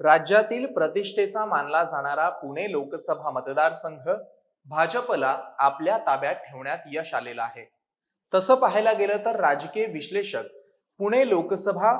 राज्यातील प्रतिष्ठेचा मानला जाणारा पुणे लोकसभा मतदारसंघ भाजपला आपल्या ताब्यात ठेवण्यात यश आलेलं आहे. तसं पाहायला गेलं तर राजकीय विश्लेषक पुणे लोकसभा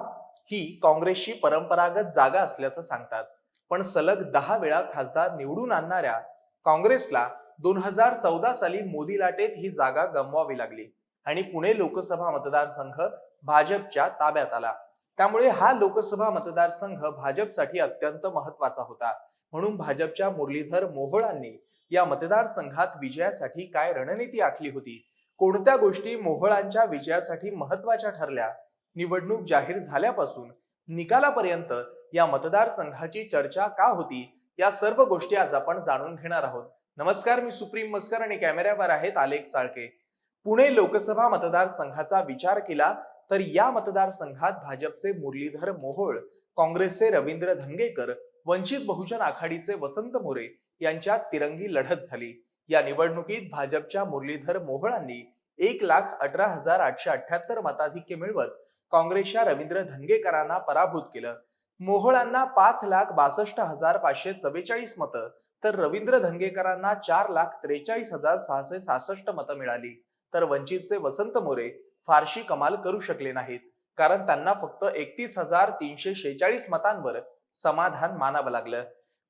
ही काँग्रेसची परंपरागत जागा असल्याचं सांगतात. पण सलग दहा वेळा खासदार निवडून आणणाऱ्या काँग्रेसला दोन हजार चौदा साली मोदी लाटेत ही जागा गमवावी लागली आणि पुणे लोकसभा मतदारसंघ भाजपच्या ताब्यात आला. त्यामुळे हा लोकसभा मतदारसंघ भाजपसाठी अत्यंत महत्त्वाचा होता. म्हणून भाजपच्या मुरलीधर मोहोळांनी या मतदारसंघात विजयासाठी काय रणनीती आखली होती? कोणत्या गोष्टी मोहोळांच्या विजयासाठी महत्त्वाच्या ठरल्या? निवडणूक जाहीर झाल्यापासून निकालापर्यंत या मतदारसंघाची चर्चा का होती? या सर्व गोष्टी आज आपण जाणून घेणार आहोत. नमस्कार मी सुप्रीम मस्कर आणि कॅमेऱ्यावर आहेत आलेख साळके. पुणे लोकसभा मतदारसंघाचा विचार केला तर या मतदारसंघात भाजपचे मुरलीधर मोहोळ काँग्रेसचे रवींद्र धनगेकर वंचित बहुजन आघाडीचे वसंत मोरे यांच्यात तिरंगी लढत झाली. या निवडणुकीत भाजपच्या मुरलीधर मोहोळांनी एक लाख अठरा हजार आठशे अठ्याहत्तर मताधिक्य मिळवत काँग्रेसच्या रवींद्र धनगेकरांना पराभूत केलं. मोहोळांना पाच लाख बासष्ट हजार पाचशे चव्वेचाळीस मतं तर रवींद्र धनगेकरांना चार लाख त्रेचाळीस हजार सहाशे सहासष्ट मतं मिळाली. तर वंचितचे वसंत मोरे फारशी कमाल करू शकले नाहीत. कारण त्यांना फक्त एकतीस हजार तीनशे शेहेचाळीस मतांवर समाधान मानावं लागलं.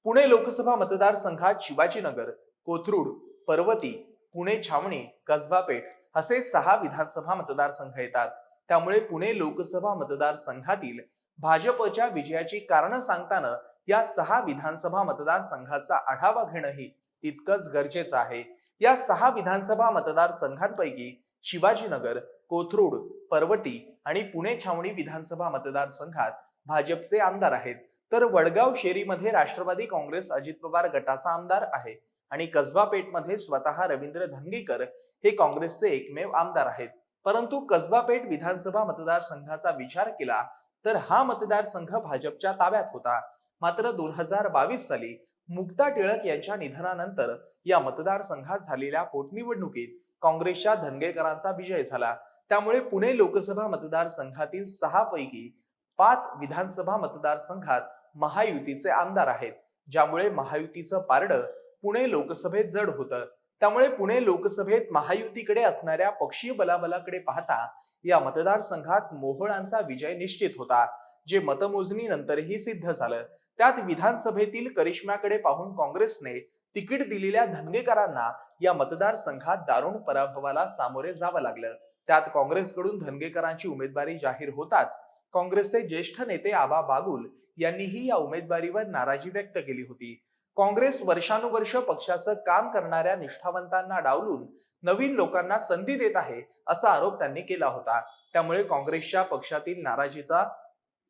पुणे लोकसभा मतदारसंघात शिवाजीनगर कोथरूड पर्वती पुणे छावणी कसबा पेठ असे सहा विधानसभा मतदारसंघ येतात. त्यामुळे पुणे लोकसभा मतदारसंघातील भाजपच्या विजयाची कारणं सांगताना या सहा विधानसभा मतदारसंघाचा आढावा घेणंही तितकंच गरजेचं आहे. या सहा विधानसभा मतदारसंघांपैकी शिवाजीनगर कोथरूड पर्वती आणि पुणे छावणी विधानसभा मतदारसंघात भाजपचे आमदार आहेत. तर वडगाव शेरीमध्ये राष्ट्रवादी काँग्रेस अजित पवार गटाचा आमदार आहे आणि कसबा पेठमध्ये स्वतः रवींद्र धनगेकर हे काँग्रेसचे एकमेव आमदार आहेत. परंतु कसबा पेठ विधानसभा मतदारसंघाचा विचार केला तर हा मतदारसंघ भाजपच्या ताब्यात होता. मात्र दोन हजार बावीस साली मुक्ता टिळक यांच्या निधनानंतर या मतदारसंघात झालेल्या पोटनिवडणुकीत काँग्रेसच्या धनगेकरांचा विजय झाला. त्यामुळे पुणे लोकसभा मतदारसंघातील सहा पैकी पाच विधानसभा मतदारसंघात महायुतीचे आमदार आहेत. ज्यामुळे महायुतीचं पारडं पुणे लोकसभेत जड होतं. त्यामुळे पुणे लोकसभेत महायुतीकडे असणाऱ्या पक्षीय बलाबलाकडे पाहता या मतदारसंघात मोहोळांचा विजय निश्चित होता. जे मतमोजणी नंतरही सिद्ध झालं. त्यात विधानसभेतील करिश्म्याकडे पाहून काँग्रेसने तिकीट दिलेल्या धनगेकरांना या मतदारसंघात दारुण पराभवाला सामोरे जावं लागलं. त्यात काँग्रेसकडून धनगेकरांची उमेदवारी जाहीर होताच काँग्रेसचे ज्येष्ठ नेते आबा बागुल यांनीही या उमेदवारीवर नाराजी व्यक्त केली होती. काँग्रेस वर्षानुवर्ष पक्षाचं काम करणाऱ्या निष्ठावंतांना डावलून नवीन लोकांना संधी देत आहे असा आरोप त्यांनी केला होता. त्यामुळे काँग्रेसच्या पक्षातील नाराजीचा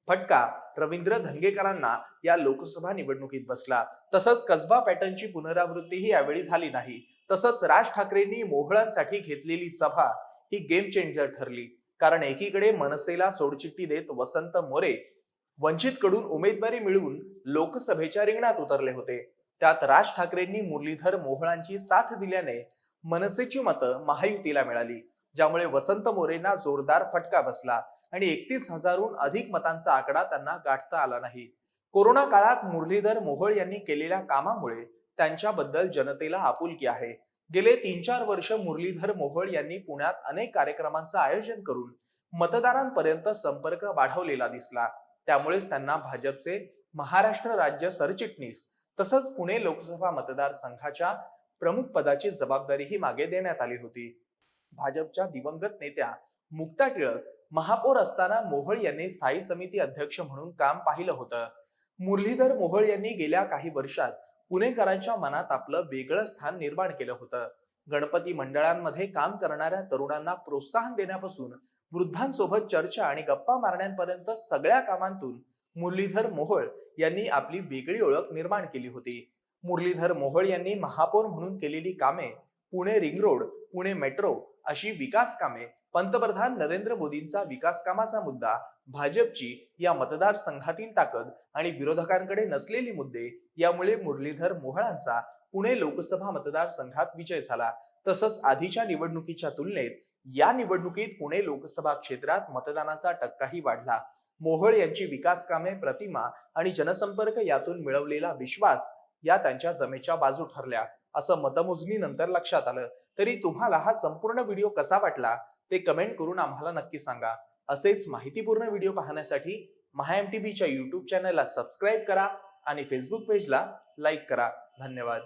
फटका रवींद्र धनगेकरांना या लोकसभा निवडणुकीत बसला. तसंच कसबा पॅटर्नची पुनरावृत्तीही यावेळी झाली नाही. तसंच राज ठाकरेंनी मोहळांसाठी घेतलेली सभा ही गेम चेंजर ठरली. कारण एकीकडे मनसेला सोडचिठ्ठी देत वसंत मोरे वंचित कडून उमेदवारी मिळवून लोकसभेच्या रिंगणात उतरले होते. त्यात राज ठाकरेंनी मुरलीधर मोहळांची साथ दिल्याने मनसेची मतं महायुतीला मिळाली. ज्यामुळे वसंत मोरेंना जोरदार फटका बसला आणि एकतीस हजारहून अधिक मतांचा आकडा त्यांना गाठता आला नाही. कोरोना काळात मुरलीधर मोहोळ यांनी केलेल्या कामामुळे त्यांच्याबद्दल जनतेला आपुलकी आहे. गेले तीन चार वर्ष मुरलीधर मोहोळ यांनी पुण्यात अनेक कार्यक्रमांचं आयोजन करून मतदारांपर्यंत संपर्क वाढवलेला दिसला. त्यामुळेच त्यांना भाजपचे महाराष्ट्र राज्य सरचिटणीस तसंच पुणे लोकसभा मतदारसंघाच्या प्रमुख पदाची जबाबदारीही मागे देण्यात आली होती. भाजपच्या दिवंगत नेत्या मुक्ता टिळक महापौर असताना मोहोळ यांनी स्थायी समिती अध्यक्ष म्हणून काम पाहिलं होतं. मुरलीधर मोहोळ यांनी गेल्या काही वर्षात पुणेकरांच्या मनात आपलं वेगळं स्थान निर्माण केलं होतं. गणपती मंडळांमध्ये काम करणाऱ्या तरुणांना प्रोत्साहन देण्यापासून वृद्धांसोबत चर्चा आणि गप्पा मारण्यापर्यंत सगळ्या कामांतून मुरलीधर मोहोळ यांनी आपली वेगळी ओळख निर्माण केली होती. मुरलीधर मोहोळ यांनी महापौर म्हणून केलेली कामे Pune ring road Pune metro अशी विकास कामे पंतप्रधान नरेंद्र मोदींचा विकास कामाचा मुद्दा भाजपची या मतदारसंघातील ताकद आणि विरोधकांकडे नसलेली मुद्दे यामुळे मुरलीधर मोहळांचा पुणे लोकसभा मतदारसंघात विजय झाला. तसंच आधीच्या निवडणुकीच्या तुलनेत या निवडणुकीत पुणे लोकसभा क्षेत्रात मतदानाचा टक्काही वाढला. मोहोळ यांची विकास कामे प्रतिमा आणि जनसंपर्क यातून मिळवलेला विश्वास या त्यांच्या जमेच्या बाजू ठरल्या. असं मतमोजणीनंतर लक्षात आलं. तरी तुम्हाला हा संपूर्ण व्हिडिओ कसा वाटला ते कमेंट करून आम्हाला नक्की सांगा. असेच माहितीपूर्ण व्हिडिओ पाहण्यासाठी महाएमटीबीच्या टी युट्यूब चॅनलला सबस्क्राईब करा आणि फेसबुक पेजला लाईक करा. धन्यवाद.